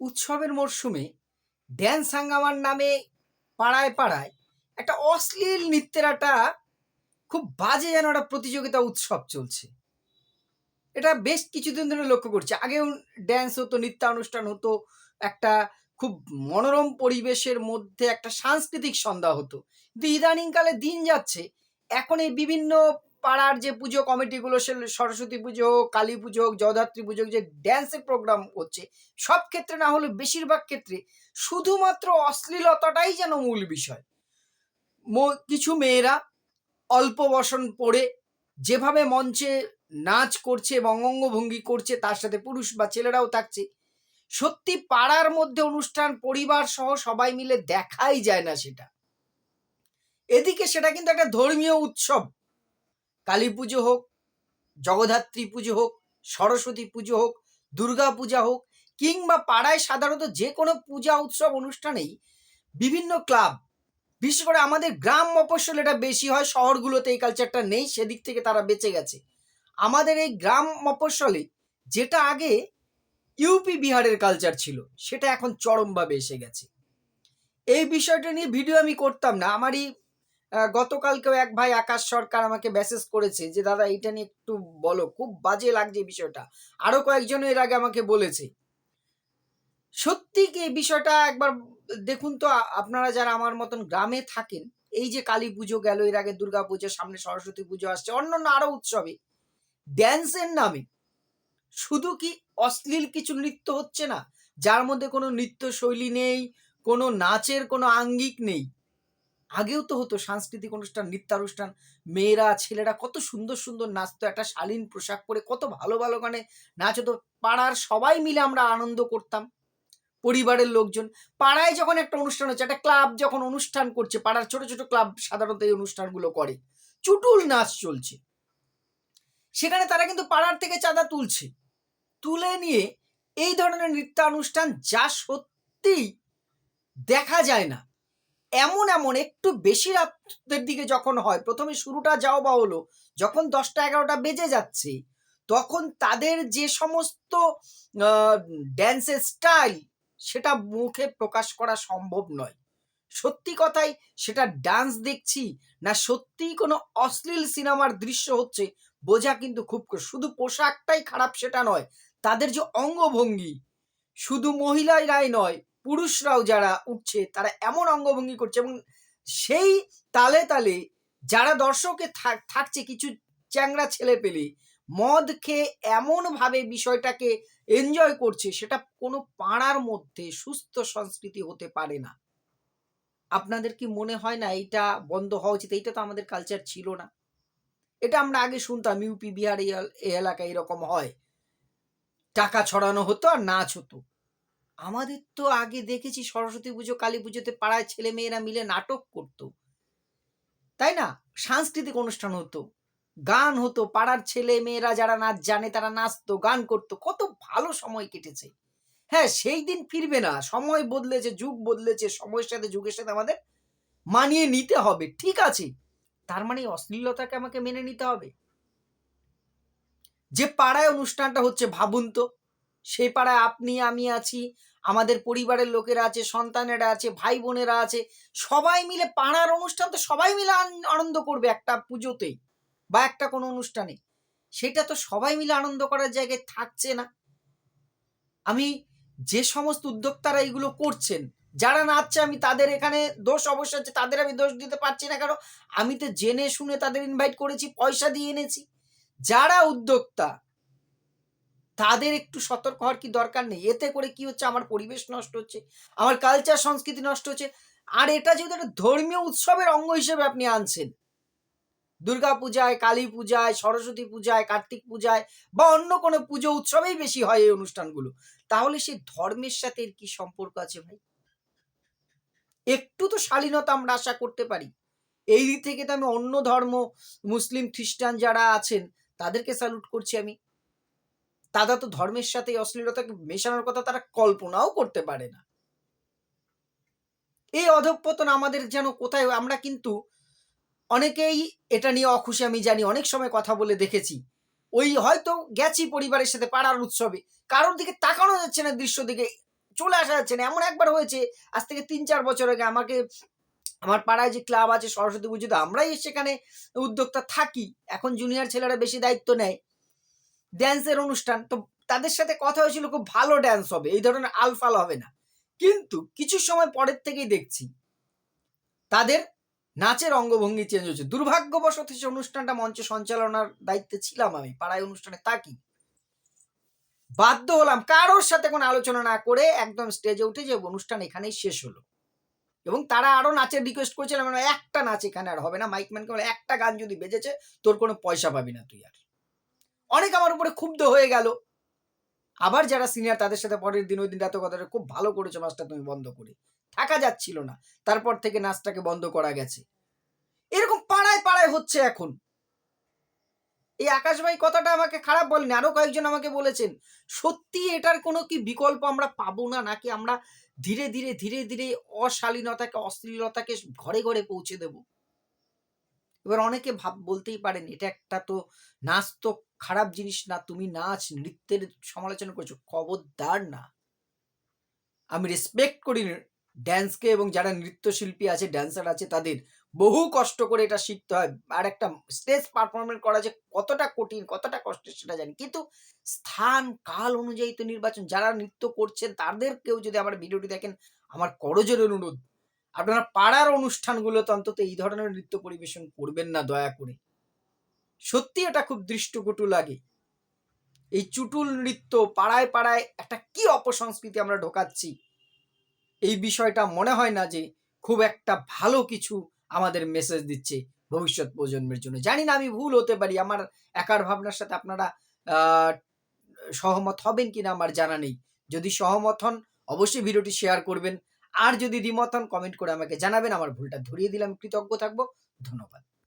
উৎসবের মরশুমে ড্যান্স হাঙ্গামার নামে পাড়ায় পাড়ায় একটা অশ্লীল নৃত্যের একটা খুব বাজে যেন একটা প্রতিযোগিতা উৎসব চলছে। এটা বেশ কিছুদিন ধরে লক্ষ্য করছি। আগেও ড্যান্স হতো, নৃত্যানুষ্ঠান হতো, একটা খুব মনোরম পরিবেশের মধ্যে একটা সাংস্কৃতিক সন্ধ্যা হতো। কিন্তু ইদানিংকালে দিন যাচ্ছে, এখন এই বিভিন্ন পাড়ার যে পুজো কমিটিগুলো সে সরস্বতী পুজো হোক, কালী পুজো হোক, জগদ্ধাত্রী পুজো যে ড্যান্সের প্রোগ্রাম হচ্ছে, সব ক্ষেত্রে না হলে বেশিরভাগ ক্ষেত্রে শুধুমাত্র অশ্লীলতাটাই যেন মূল বিষয়। কিছু মেয়েরা অল্প বসন পড়ে যেভাবে মঞ্চে নাচ করছে এবং অঙ্গভঙ্গি করছে, তার সাথে পুরুষ বা ছেলেরাও থাকছে, সত্যি পাড়ার মধ্যে অনুষ্ঠান, পরিবার সহ সবাই মিলে দেখাই যায় না সেটা। এদিকে সেটা কিন্তু একটা ধর্মীয় উৎসব। কালী পুজো হোক, জগদ্ধাত্রী পুজো হোক, সরস্বতী পুজো হোক, দুর্গা পূজা হোক, কিংবা পাড়ায় সাধারণত যে কোনো পূজা উৎসব অনুষ্ঠানেই বিভিন্ন ক্লাব, বিশেষ করে আমাদের গ্রাম মফস্বল এটা বেশি হয়, শহরগুলোতে এই কালচারটা নেই, সেদিক থেকে তারা বেঁচে গেছে। আমাদের এই গ্রাম মফস্বলে যেটা আগে ইউপি বিহারের কালচার ছিল, সেটা এখন চরমভাবে এসে গেছে। এই বিষয়টা নিয়ে ভিডিও আমি করতাম না, আমারই গতকালকেও এক ভাই আকাশ সরকার আমাকে মেসেজ করেছে যে, দাদা এটা নিয়ে একটু বলো, খুব বাজে লাগছে বিষয়টা। আরও কয়েকজন এর আগে আমাকে বলেছে। সত্যি কি এই বিষয়টা একবার দেখুন তো আপনারা যারা আমার মতন গ্রামে থাকেন, এই যে কালী পুজো গেল, এর আগে দুর্গা পুজো, সামনে সরস্বতী পুজো আসছে, অন্যান্য আরও উৎসবে ড্যান্সের নামে, শুধু কি অশ্লীল কিছু নৃত্য হচ্ছে না? যার মধ্যে কোনো নৃত্য শৈলী নেই, কোনো নাচের কোনো আঙ্গিক নেই। আগেও তো হতো সাংস্কৃতিক অনুষ্ঠান, নৃত্যানুষ্ঠান। মেয়েরা, ছেলেরা কত সুন্দর সুন্দর নাচতো, একটা শালীন পোশাক পরে কত ভালো ভালো গানে নাচ হতো পাড়ার সবাই মিলে আমরা আনন্দ করতাম, পরিবারের লোকজন। পাড়ায় যখন একটা অনুষ্ঠান হচ্ছে, একটা ক্লাব যখন অনুষ্ঠান করছে, পাড়ার ছোট ছোট ক্লাব সাধারণত এই অনুষ্ঠানগুলো করে। চুটুল নাচ চলছে। সেখানে তারা কিন্তু পাড়ার থেকে চাঁদা তুলছে। তুলে নিয়ে এই ধরনের নৃত্যানুষ্ঠান যা সত্যিই দেখা যায় না। এমন এমন একটু বেশি রাতের দিকে যখন হয়, প্রথমে শুরুটা যাও বা হলো যখন দশটা, এগারোটা বেজে যাচ্ছে, তখন তাদের যে সমস্ত ড্যান্সের স্টাইল সেটা মুখে প্রকাশ করা সম্ভব নয়। সত্যি কথাই, সেটা ডান্স দেখছি, না সত্যিই কোনো অশ্লীল সিনেমার দৃশ্য হচ্ছে, বোঝা কিন্তু খুব শুধু পোশাকটাই খারাপ সেটা নয়, তাদের যে অঙ্গভঙ্গি, শুধু মহিলারাই নয় পুরুষরাও যারা উঠছে, তারা এমন অঙ্গভঙ্গি করছে এবং সেই তালে তালে যারা দর্শকে থাক- থাকছে, কিছু চ্যাংড়া ছেলে পেলে, মদ খেয়ে এমনভাবে বিষয়টাকে এনজয় করছে, সেটা কোনো পাড়ার মধ্যে সুস্থ সংস্কৃতি হতে পারে না। আপনাদের কি মনে হয় না এইটা বন্ধ হওয়া উচিত? এইটা তো আমাদের কালচার ছিল না। এটা আমরা আগে শুনতাম ইউপি বিহার এই এলাকায় এরকম হয়। টাকা ছড়ানো হতো আর নাচ হতো। আমাদের তো আগে দেখেছি সরস্বতী পুজো, কালী পুজোতে পাড়ায় ছেলে মেয়েরা মিলে নাটক করতো। তাই না? সাংস্কৃতিক অনুষ্ঠান হতো, গান হতো, পাড়ার ছেলে মেয়েরা যারা নাচ জানে তারা নাচতো, গান করতো, কত ভালো সময় কেটেছে। হ্যাঁ সেই দিন ফিরবে না, সময় বদলেছে, যুগ বদলেছে, সময়ের সাথে, যুগের সাথে আমাদের মানিয়ে নিতে হবে, ঠিক আছে? তার মানে অশ্লীলতাকে আমাকে মেনে নিতে হবে। যে পাড়ায় অনুষ্ঠানটা হচ্ছে, ভাবুন তো সেই পাড়ায় আপনি, আমি আছি আমাদের পরিবারের লোকেরা আছে, সন্তানেরা আছে ভাই বোনেরা আছে, সবাই মিলে পাড়ার অনুষ্ঠান তো সবাই মিলে আনন্দ করবে একটা পুজোতেই বা একটা কোনো অনুষ্ঠানে। সেটা তো সবাই মিলে আনন্দ করার জায়গায় থাকছে না। আমি যে সমস্ত উদ্যোক্তারা এগুলো করছেন, যারা নাচছে, আমি তাদের এখানে দোষ অবশ্য আছে, তাদের আমি দোষ দিতে পারছি না কারণ আমি তো জেনে শুনে তাদের ইনভাইট করেছি, পয়সা দিয়ে এনেছি। যারা উদ্যোক্তা তাদের একটু সতর্ক হওয়ার কি দরকার নেই? এতে করে কি হচ্ছে? আমার পরিবেশ নষ্ট হচ্ছে, আমার কালচার সংস্কৃতি নষ্ট হচ্ছে। আর এটা যেহেতু একটা ধর্মীয় উৎসবের অঙ্গ হিসেবে আপনি আনছেন। দুর্গা পূজায়, কালী পূজায়, সরস্বতী পূজায়, কার্তিক পূজায় বা অন্য কোনো পুজো উৎসবেই বেশি হয় এই অনুষ্ঠানগুলো। তাহলে সেই ধর্মের সাথে এর কি সম্পর্ক আছে ভাই? একটু তো শালীনতা আমরা আশা করতে পারি। এই দিক থেকে তো আমি অন্য ধর্ম, মুসলিম, খ্রিস্টান যারা আছেন, তাদেরকে স্যালুট করছি আমি। তারা তো ধর্মের সাথে অশ্লীলতাকে মেশানোর কথা তারা কল্পনাও করতে পারে না। এই অধঃপতন আমাদের যেন কোথায়, আমরা কিন্তু অনেকেই এটা নিয়ে অখুশি, আমি জানি, অনেক সময় কথা বলে দেখেছি। ওই হয়তো গেছি পরিবারের সাথে পাড়ার উৎসবে, কারোর দিকে তাকানো যাচ্ছে না দৃশ্য দিকে চলে আসা যাচ্ছে না। এমন একবার হয়েছে, আজ থেকে তিন চার বছর আগে আমাকে, আমার পাড়ায় যে ক্লাব আছে সরস্বতী পুজোতে, আমরাই সেখানে উদ্যোক্তা থাকি। এখন জুনিয়র ছেলেরা বেশি দায়িত্ব নেয়। ড্যান্সের অনুষ্ঠান। তো তাদের সাথে কথা হয়েছিল খুব ভালো ড্যান্স হবে, এই ধরনের আলফাল হবে না। কিন্তু কিছু সময় পরের থেকেই দেখছি, তাদের নাচের অঙ্গভঙ্গি চেঞ্জ হচ্ছে দুর্ভাগ্যবশত সে অনুষ্ঠানটা মঞ্চ সঞ্চালনার দায়িত্বে ছিলাম আমি, পাড়ায় অনুষ্ঠানে থাকি। বাধ্য হলাম কারোর সাথে কোনো আলোচনা না করে একদম স্টেজে উঠে যে অনুষ্ঠান এখানেই শেষ হলো। এবং তারা আরও নাচের রিকোয়েস্ট করেছিলাম একটা নাচ এখানে আর হবে না। মাইকম্যানকে বলে একটা গান যদি বেজেছে, তোর কোনো পয়সা পাবি না তুই আর। অনেক আমার উপরে ক্ষুব্ধ হয়ে গেল। আবার যারা সিনিয়র তাদের সাথে পরের দিন, ওই দিন রাতে কথা খুব ভালো করেছ মাছটা তুমি বন্ধ করে। থাকা যাচ্ছিল না। তারপর থেকে নাচটাকে বন্ধ করা গেছে। এরকম পাড়ায় পাড়ায় হচ্ছে এখন। এই আকাশ ভাই কথাটা আমাকে খারাপ বলেনি, আরও কয়েকজন আমাকে বলেছেন, সত্যি এটার কোনো কি বিকল্প আমরা পাবো না? নাকি আমরা ধীরে ধীরে ধীরে ধীরে অশালীনতাকে, অশ্লীলতাকে ঘরে ঘরে পৌঁছে দেব? এবার অনেকে ভাব, বলতেই পারেন, এটা একটা তো নাচ তো খারাপ জিনিস না, তুমি নাচ, নৃত্যের সমালোচনা করছ, খবরদার না। আমি রেসপেক্ট করি ড্যান্সকে এবং যারা নৃত্যশিল্পী আছে ড্যান্সার আছে, তাদের। বহু কষ্ট করে এটা শিখতে হয়। আর একটা স্টেজ পারফরমেন্স করা যে কতটা কঠিন, কতটা কষ্টের সেটা জানি। কিন্তু স্থান, কাল অনুযায়ী তো নির্বাচন, যারা নৃত্য করছেন, তাদের কেউ যদি আমার ভিডিওটি দেখেন, আমার করজোর অনুরোধ, আপনারা পাড়ার অনুষ্ঠানগুলোতে অন্তত এই ধরনের নৃত্য পরিবেশন করবেন না, দয়া করে। সত্যি এটা খুব দৃষ্টকটু লাগে। এই চুটুল নৃত্য, পাড়ায় পাড়ায় একটা কি অপসংস্কৃতি আমরা ঢোকাচ্ছি, এই বিষয়টা মনে হয় না যে খুব একটা ভালো কিছু আমাদের মেসেজ দিচ্ছে ভবিষ্যৎ প্রজন্মের জন্য। জানি না আমি ভুল হতে পারি, আমার একার ভাবনার সাথে আপনারা সহমত হবেন কিনা আমার জানা নেই। যদি সহমত হন, অবশ্যই ভিডিওটি শেয়ার করবেন। আর যদি দ্বিমত হন কমেন্ট করে আমাকে জানাবেন, আমার ভুলটা ধরিয়ে দিলাম কৃতজ্ঞ থাকব। ধন্যবাদ।